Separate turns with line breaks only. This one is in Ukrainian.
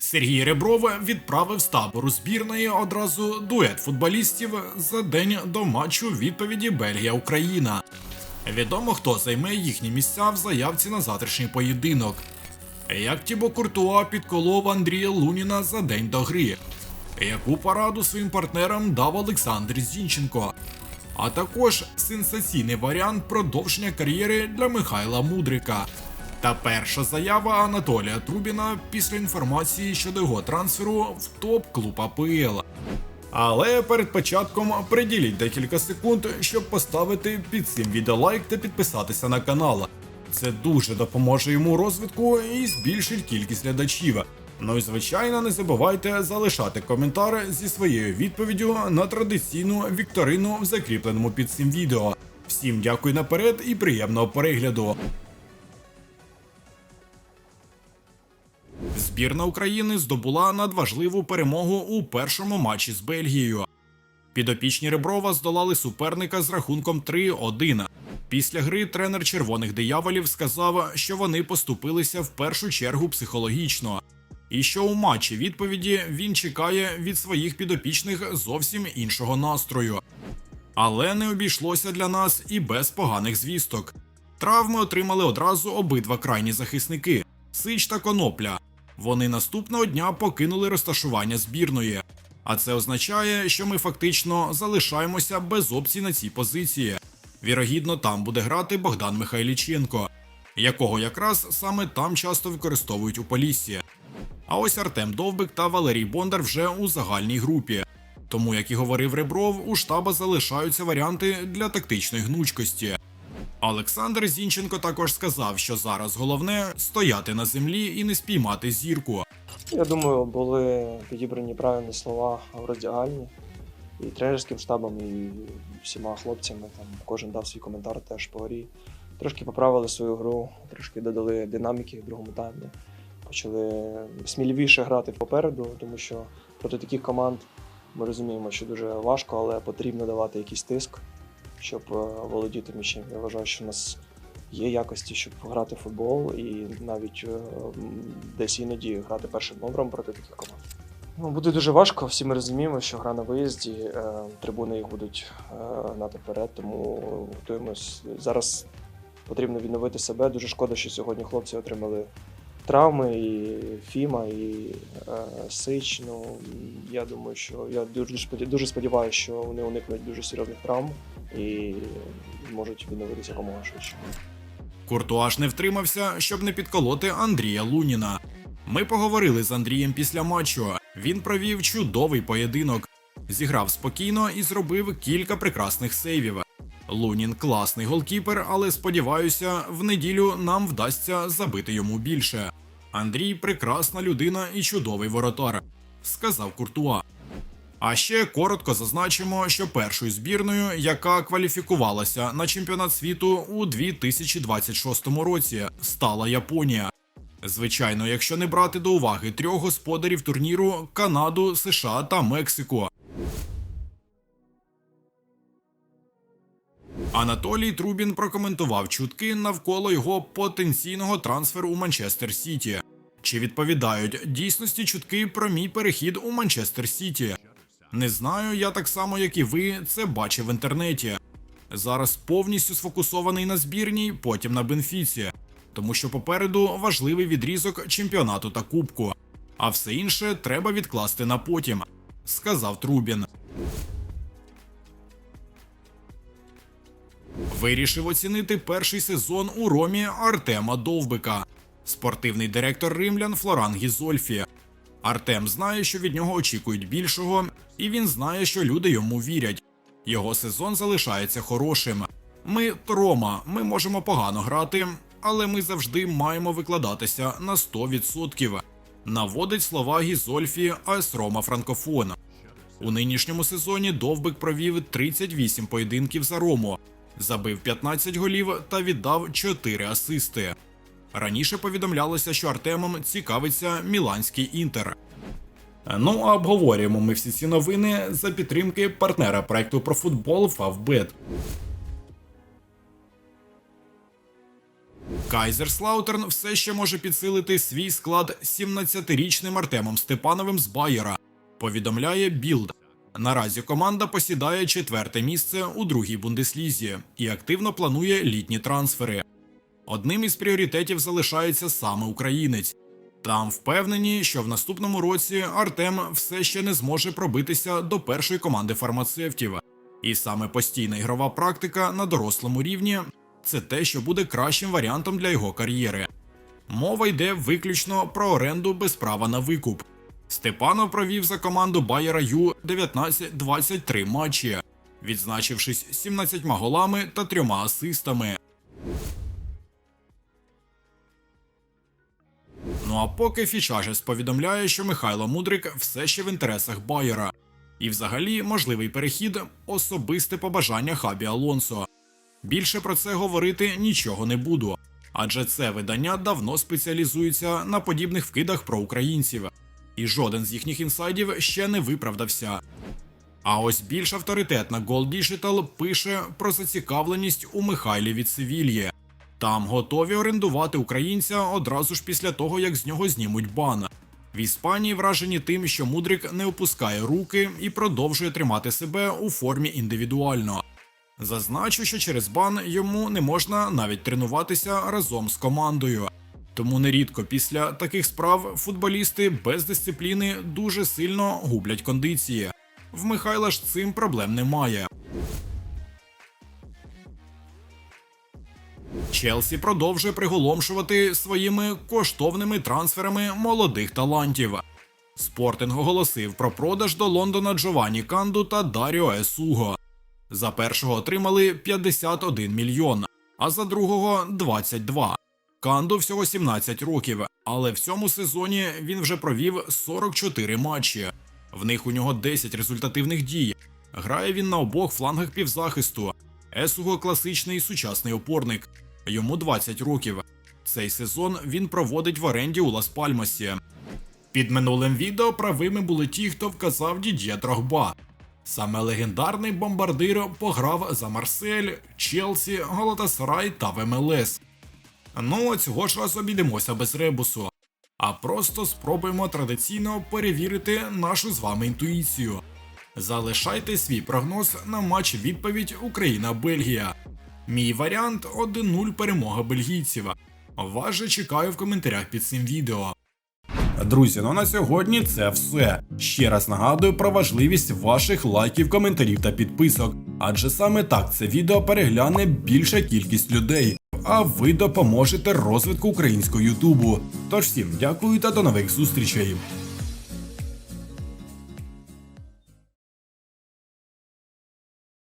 Сергій Ребров відправив з табору збірної одразу дует футболістів за день до матчу відповіді Бельгія-Україна. Відомо, хто займе їхні місця в заявці на завтрашній поєдинок. Як Тібо Куртуа підколов Андрія Луніна за день до гри. Яку пораду своїм партнерам дав Олександр Зінченко. А також сенсаційний варіант продовження кар'єри для Михайла Мудрика. Та перша заява Анатолія Трубіна після інформації щодо його трансферу в топ-клуб АПЛ. Але перед початком приділіть декілька секунд, щоб поставити під цим відео лайк та підписатися на канал. Це дуже допоможе йому розвитку і збільшить кількість глядачів. Ну і звичайно, не забувайте залишати коментар зі своєю відповіддю на традиційну вікторину в закріпленому під цим відео. Всім дякую наперед і приємного перегляду. Збірна України здобула надважливу перемогу у першому матчі з Бельгією. Підопічні Реброва здолали суперника з рахунком 3-1. Після гри тренер червоних дияволів сказав, що вони поступилися в першу чергу психологічно, і що у матчі відповіді він чекає від своїх підопічних зовсім іншого настрою. Але не обійшлося для нас і без поганих звісток. Травми отримали одразу обидва крайні захисники Сич та Конопля. Вони наступного дня покинули розташування збірної. А це означає, що ми фактично залишаємося без опцій на цій позиції. Вірогідно, там буде грати Богдан Михайліченко, якого якраз саме там часто використовують у Поліссі. А ось Артем Довбик та Валерій Бондар вже у загальній групі. Тому, як і говорив Ребров, у штаба залишаються варіанти для тактичної гнучкості. Олександр Зінченко також сказав, що зараз головне стояти на землі і не спіймати зірку.
Я думаю, були підібрані правильні слова в роздягальні і тренерським штабом, і всіма хлопцями. Там кожен дав свій коментар теж по грі. Трошки поправили свою гру, трошки додали динаміки в другому таймі. Почали сміливіше грати попереду, тому що проти таких команд ми розуміємо, що дуже важко, але потрібно давати якийсь тиск, щоб е, володіти м'ячем. Я вважаю, що у нас є якості, щоб грати в футбол і навіть е, десь іноді грати першим номером проти таких команд. Ну, буде дуже важко. Всі ми розуміємо, що гра на виїзді, е, трибуни їх будуть гнати вперед, тому готуємось. Зараз потрібно відновити себе. Дуже шкода, що сьогодні хлопці отримали травми, і Фіма, і Сич. Ну, я думаю, що я дуже сподіваюся, що вони уникнуть дуже серйозних травм і можуть відновитися якомога швидше.
Куртуаш не втримався, щоб не підколоти Андрія Луніна. Ми поговорили з Андрієм після матчу. Він провів чудовий поєдинок, зіграв спокійно і зробив кілька прекрасних сейвів. Лунін класний голкіпер, але сподіваюся, в неділю нам вдасться забити йому більше. Андрій прекрасна людина і чудовий воротар, сказав Куртуа. А ще коротко зазначимо, що першою збірною, яка кваліфікувалася на чемпіонат світу у 2026 році, стала Японія. Звичайно, якщо не брати до уваги трьох господарів турніру Канаду, США та Мексику. Анатолій Трубін прокоментував чутки навколо його потенційного трансферу у Манчестер Сіті. Чи відповідають дійсності чутки про мій перехід у Манчестер Сіті? Не знаю, я так само, як і ви, це бачив в інтернеті. Зараз повністю сфокусований на збірній, потім на Бенфіці, тому що попереду важливий відрізок чемпіонату та кубку. А все інше треба відкласти на потім, сказав Трубін. Вирішив оцінити перший сезон у ромі Артема Довбика, спортивний директор римлян Флоран Гізольфі. Артем знає, що від нього очікують більшого, і він знає, що люди йому вірять. Його сезон залишається хорошим. Ми Рома, ми можемо погано грати, але ми завжди маємо викладатися на 100%. Наводить слова Гізольфі АС Рома Франкофон. У нинішньому сезоні Довбик провів 38 поєдинків за Рому, забив 15 голів та віддав 4 асисти. Раніше повідомлялося, що Артемом цікавиться Міланський інтер. Ну а обговорюємо ми всі ці новини за підтримки партнера проекту про футбол Favbet. Кайзерслаутерн все ще може підсилити свій склад 17-річним Артемом Степановим з Байера. Повідомляє Білд. Наразі команда посідає четверте місце у другій бундеслізі і активно планує літні трансфери. Одним із пріоритетів залишається саме українець. Там впевнені, що в наступному році Артем все ще не зможе пробитися до першої команди фармацевтів. І саме постійна ігрова практика на дорослому рівні це те, що буде кращим варіантом для його кар'єри. Мова йде виключно про оренду без права на викуп. Степанов провів за команду Байера Ю 19-23 матчі, відзначившись 17 голами та трьома асистами. А поки Фічажес повідомляє, що Михайло Мудрик все ще в інтересах Байера. І взагалі можливий перехід особисте побажання Хабі Алонсо. Більше про це говорити нічого не буду, адже це видання давно спеціалізується на подібних вкидах про українців, і жоден з їхніх інсайдів ще не виправдався. А ось більш авторитетна Gold Digital пише про зацікавленість у Михайлі від Севільї. Там готові орендувати українця одразу ж після того, як з нього знімуть бан. В Іспанії вражені тим, що Мудрик не опускає руки і продовжує тримати себе у формі індивідуально. Зазначу, що через бан йому не можна навіть тренуватися разом з командою. Тому нерідко після таких справ футболісти без дисципліни дуже сильно гублять кондиції. В Михайла ж цим проблем немає. Челсі продовжує приголомшувати своїми коштовними трансферами молодих талантів. Спортинг оголосив про продаж до Лондона Джованні Канду та Даріо Есуго. За першого отримали 51 мільйон, а за другого 22. Канду всього 17 років, але в цьому сезоні він вже провів 44 матчі. В них у нього 10 результативних дій. Грає він на обох флангах півзахисту. Есуго класичний сучасний опорник. Йому 20 років. Цей сезон він проводить в оренді у Лас-Пальмасі. Під минулим відео правими були ті, хто вказав Дід'є Трогба. Саме легендарний бомбардир пограв за Марсель, Челсі, Галатасарай та в МЛС. Ну, цього ж разу обійдемося без ребусу, а просто спробуємо традиційно перевірити нашу з вами інтуїцію. Залишайте свій прогноз на матч відповідь Україна-Бельгія. Мій варіант 1-0 перемога бельгійців. Вас же чекаю в коментарях під цим відео. Друзі, ну на сьогодні це все. Ще раз нагадую про важливість ваших лайків, коментарів та підписок, адже саме так це відео перегляне більша кількість людей. А ви допоможете розвитку українського Ютубу. Тож всім дякую та до нових зустрічей.